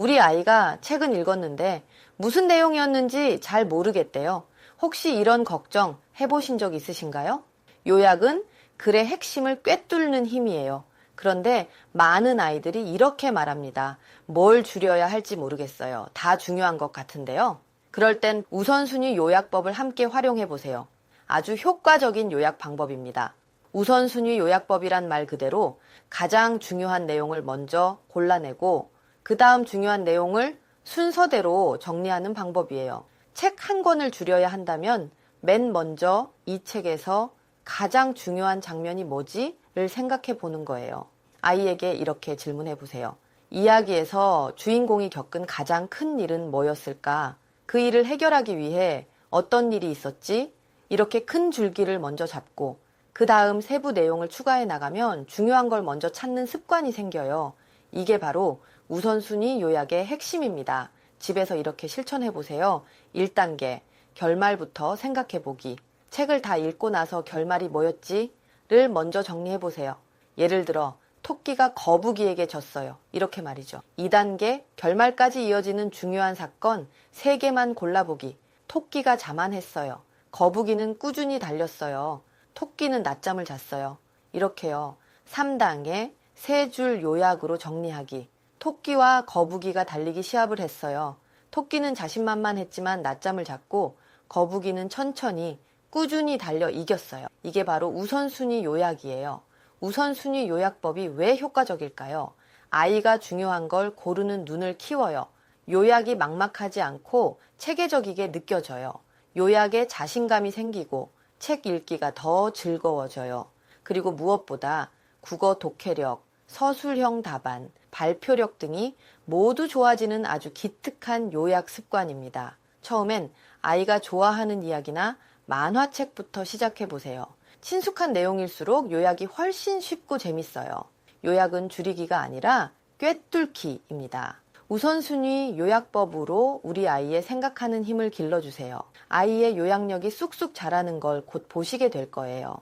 우리 아이가 책은 읽었는데 무슨 내용이었는지 잘 모르겠대요. 혹시 이런 걱정 해보신 적 있으신가요? 요약은 글의 핵심을 꿰뚫는 힘이에요. 그런데 많은 아이들이 이렇게 말합니다. 뭘 줄여야 할지 모르겠어요. 다 중요한 것 같은데요. 그럴 땐 우선순위 요약법을 함께 활용해 보세요. 아주 효과적인 요약 방법입니다. 우선순위 요약법이란 말 그대로 가장 중요한 내용을 먼저 골라내고 그 다음 중요한 내용을 순서대로 정리하는 방법이에요. 책 한 권을 줄여야 한다면 맨 먼저 이 책에서 가장 중요한 장면이 뭐지? 를 생각해 보는 거예요. 아이에게 이렇게 질문해 보세요. 이야기에서 주인공이 겪은 가장 큰 일은 뭐였을까? 그 일을 해결하기 위해 어떤 일이 있었지? 이렇게 큰 줄기를 먼저 잡고 그 다음 세부 내용을 추가해 나가면 중요한 걸 먼저 찾는 습관이 생겨요. 이게 바로 우선순위 요약의 핵심입니다. 집에서 이렇게 실천해 보세요. 1단계, 결말부터 생각해 보기. 책을 다 읽고 나서 결말이 뭐였지? 를 먼저 정리해 보세요. 예를 들어, 토끼가 거북이에게 졌어요. 이렇게 말이죠. 2단계, 결말까지 이어지는 중요한 사건 3개만 골라보기. 토끼가 자만했어요. 거북이는 꾸준히 달렸어요. 토끼는 낮잠을 잤어요. 이렇게요. 3단계, 세 줄 요약으로 정리하기. 토끼와 거북이가 달리기 시합을 했어요. 토끼는 자신만만했지만 낮잠을 잤고 거북이는 천천히 꾸준히 달려 이겼어요. 이게 바로 우선순위 요약이에요. 우선순위 요약법이 왜 효과적일까요? 아이가 중요한 걸 고르는 눈을 키워요. 요약이 막막하지 않고 체계적이게 느껴져요. 요약에 자신감이 생기고 책 읽기가 더 즐거워져요. 그리고 무엇보다 국어 독해력, 서술형 답안, 발표력 등이 모두 좋아지는 아주 기특한 요약 습관입니다. 처음엔 아이가 좋아하는 이야기나 만화책부터 시작해 보세요. 친숙한 내용일수록 요약이 훨씬 쉽고 재밌어요. 요약은 줄이기가 아니라 꿰뚫기입니다. 우선순위 요약법으로 우리 아이의 생각하는 힘을 길러주세요. 아이의 요약력이 쑥쑥 자라는 걸 곧 보시게 될 거예요.